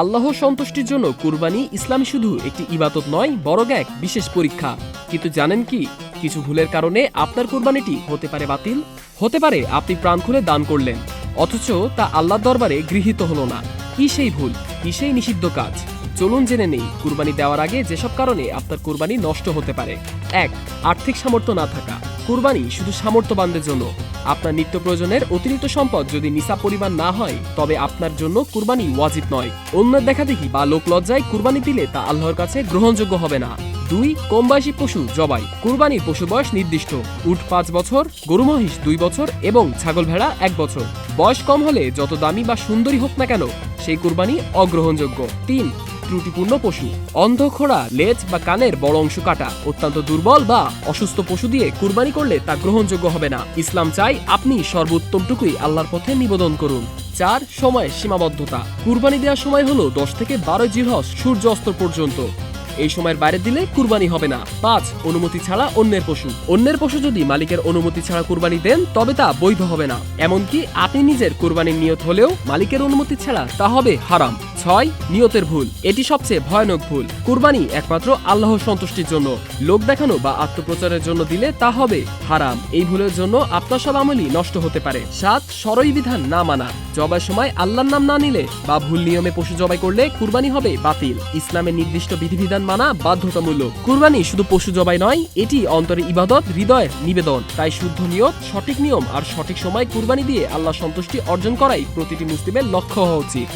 আল্লাহ সন্তুষ্টির জন্য কুরবানি ইসলামী শুধু একটি ইবাদত নয়, বরং এক বিশেষ পরীক্ষা। কিন্তু জানেন কি? কিছু ভুলের কারণে আপনার কুরবানিটি হতে পারে বাতিল, হতে পারে আপনি প্রাণ খুলে দান করলেন, অথচ তা আল্লাহর দরবারে গৃহীত হলো না। কি সেই ভুল? কি সেই নিষিদ্ধ কাজ? চলুন জেনে নেই, কুরবানি দেওয়ার আগে যেসব কারণে আপনার কুরবানি নষ্ট হতে পারে। এক, আর্থিক সামর্থ্য না থাকা। কুরবানি শুধু সামর্থ্যবানদের জন্য। আপনার নিত্য প্রয়োজনের অতিরিক্ত সম্পদ যদি নিসা পরিমাণ না হয়, তবে আপনার জন্য কুরবানি ওয়াজিব নয়। অন্যের দেখা দেখি বা লোক লজ্জায় কুরবানি দিলে তা আল্লাহর কাছে গ্রহণযোগ্য হবে না। দুই কম বয়সী পশু জবাই। কুরবানির পশু বয়স নির্দিষ্ট। উট পাঁচ বছর, গরু মহিষ দুই বছর এবং ছাগল ভেড়া এক বছর। বয়স কম হলে যত দামি বা সুন্দরী হোক না কেন, সেই কুরবানি অগ্রহণযোগ্য। তিন ত্রুটিপূর্ণ পশু। অন্ধ খোড়া, লেজ বা কানের বড় অংশ কাটা অত্যন্ত দুর্বল বা অসুস্থ পশু দিয়ে কুরবানি করলে তা গ্রহণযোগ্য হবে না। ইসলাম চাই আপনি সর্বোত্তমটুকুই আল্লাহর পথে নিবেদন করুন। চার, সময় সীমাবদ্ধতা। কুরবানি দেওয়ার সময় হলো দশ থেকে বারো জিরহস সূর্য অস্ত পর্যন্ত। এই সময়ের বাইরে দিলে কুরবানি হবে না। পাঁচ, অনুমতি ছাড়া অন্যের পশু। অন্যের পশু যদি মালিকের অনুমতি ছাড়া কুরবানি দেন, তবে তা বৈধ হবে না। এমনকি আপনি নিজের কুরবানির নিয়ত হলেও মালিকের অনুমতি ছাড়া তা হবে হারাম। ছয়, নিয়তের ভুল। এটি সবচেয়ে ভয়ানক ভুল। কুরবানি একমাত্র আল্লাহর সন্তুষ্টির জন্য। লোক দেখানো বা আত্মপ্রচারের জন্য দিলে তা হবে হারাম। এই ভুলের জন্য আপনার সব আমলই নষ্ট হতে পারে। সাত সরই বিধান না মানা। জবাই সময় আল্লাহর নাম না নিলে বা ভুল নিয়মে পশু জবাই করলে কুরবানি হবে বাতিল। ইসলামের নির্দিষ্ট বিধিবিধান মানা বাধ্যতামূলক। কুরবানি শুধু পশু জবাই নয়, এটি অন্তরে ইবাদত হৃদয়ের নিবেদন। তাই শুদ্ধ নিয়ত, সঠিক নিয়ম আর সঠিক সময় কুরবানি দিয়ে আল্লাহ সন্তুষ্টি অর্জন করাই প্রতিটি মুসলিমের লক্ষ্য হওয়া উচিত।